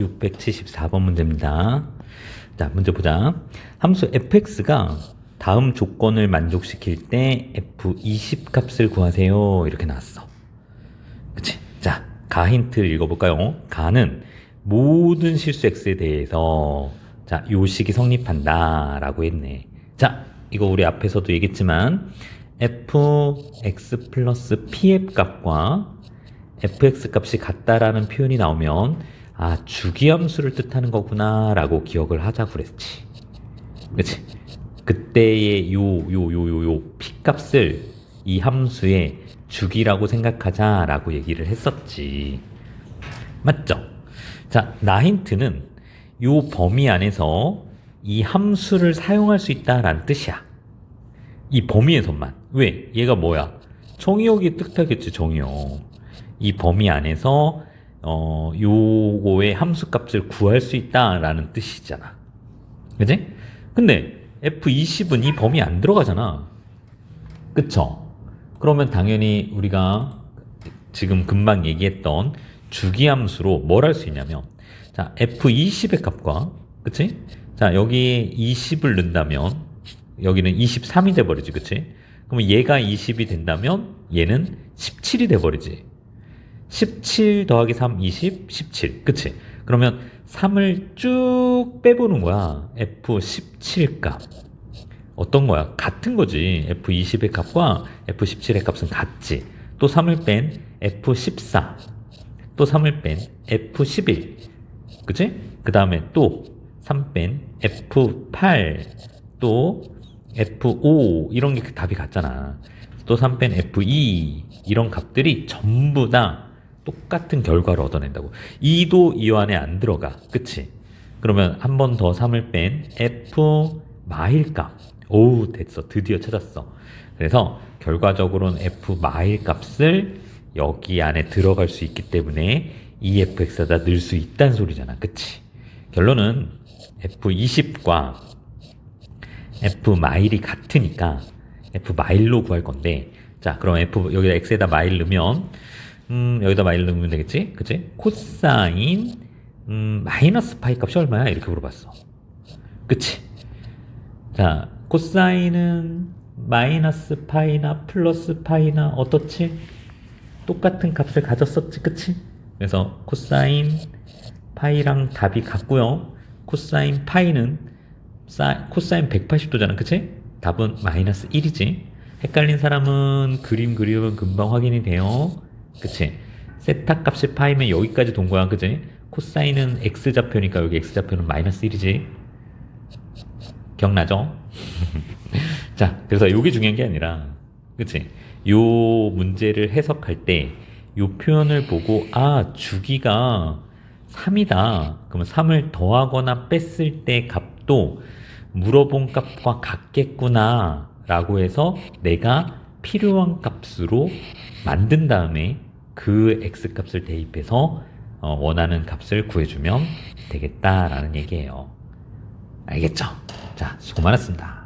674번 문제입니다. 자, 문제 보자. 함수 fx가 다음 조건을 만족시킬 때 f20 값을 구하세요. 이렇게 나왔어. 그치? 자, 가 힌트를 읽어볼까요? 가는 모든 실수 x에 대해서 자, 요식이 성립한다. 라고 했네. 자, 이거 우리 앞에서도 얘기했지만 fx 플러스 pf 값과 fx 값이 같다라는 표현이 나오면 아 주기함수를 뜻하는 거구나 라고 기억을 하자고 그랬지. 그치? 그때의 요 요 요 요 요 p 값을 이 함수의 주기라고 생각하자 라고 얘기를 했었지. 맞죠? 자, 나힌트는 요 범위 안에서 이 함수를 사용할 수 있다라는 뜻이야. 이 범위에서만. 왜? 얘가 뭐야? 정의역이 뜻하겠지, 정의역. 이 범위 안에서 어, 요거의 함수 값을 구할 수 있다라는 뜻이잖아. 그지? 근데 F20은 이 범위 안 들어가잖아. 그쵸? 그러면 당연히 우리가 지금 금방 얘기했던 주기함수로 뭘 할 수 있냐면 자, F20의 값과 그치? 자, 여기에 20을 넣는다면 여기는 23이 돼버리지, 그치? 그러면 얘가 20이 된다면 얘는 17이 돼버리지. 17 더하기 3, 20, 17. 그치? 그러면 3을 쭉 빼보는 거야. F17 값. 어떤 거야? 같은 거지. F20의 값과 F17의 값은 같지. 또 3을 뺀 F14. 또 3을 뺀 F11. 그치? 그 다음에 또 3 뺀 F8. 또 F5. 이런 게 답이 같잖아. 또 3 뺀 F2. 이런 값들이 전부 다 똑같은 결과를 얻어낸다고. 2도 이 안에 안 들어가. 그치? 그러면 한 번 더 3을 뺀 F 마일값. 오우, 됐어. 드디어 찾았어. 그래서 결과적으로는 F 마일 값을 여기 안에 들어갈 수 있기 때문에 EFX에다 넣을 수 있다는 소리잖아. 그치? 결론은 F20과 F 마일이 같으니까 F 마일로 구할 건데 자, 그럼 F 여기다 X에다 마일 넣으면 음, 여기다 마일 넣으면 되겠지? 그치? 코사인 음, 마이너스 파이 값이 얼마야? 이렇게 물어봤어. 그치? 자, 코사인은 마이너스 파이나 플러스 파이나 어떻지? 똑같은 값을 가졌었지, 그치? 그래서 코사인 파이랑 답이 같고요. 코사인 파이는 사, 코사인 180도잖아, 그치? 답은 마이너스 1이지. 헷갈린 사람은 그림 그리면 금방 확인이 돼요. 그치? 세타 값이 파이면 여기까지 돈 거야, 그치? 코사인은 x좌표니까 여기 x좌표는 마이너스 1이지. 기억나죠? 자, 그래서 요게 중요한 게 아니라, 그치? 요 문제를 해석할 때, 요 표현을 보고, 아, 주기가 3이다. 그러면 3을 더하거나 뺐을 때 값도 물어본 값과 같겠구나. 라고 해서 내가 필요한 값으로 만든 다음에 그 x 값을 대입해서 어, 원하는 값을 구해주면 되겠다라는 얘기예요. 알겠죠? 자, 수고 많았습니다.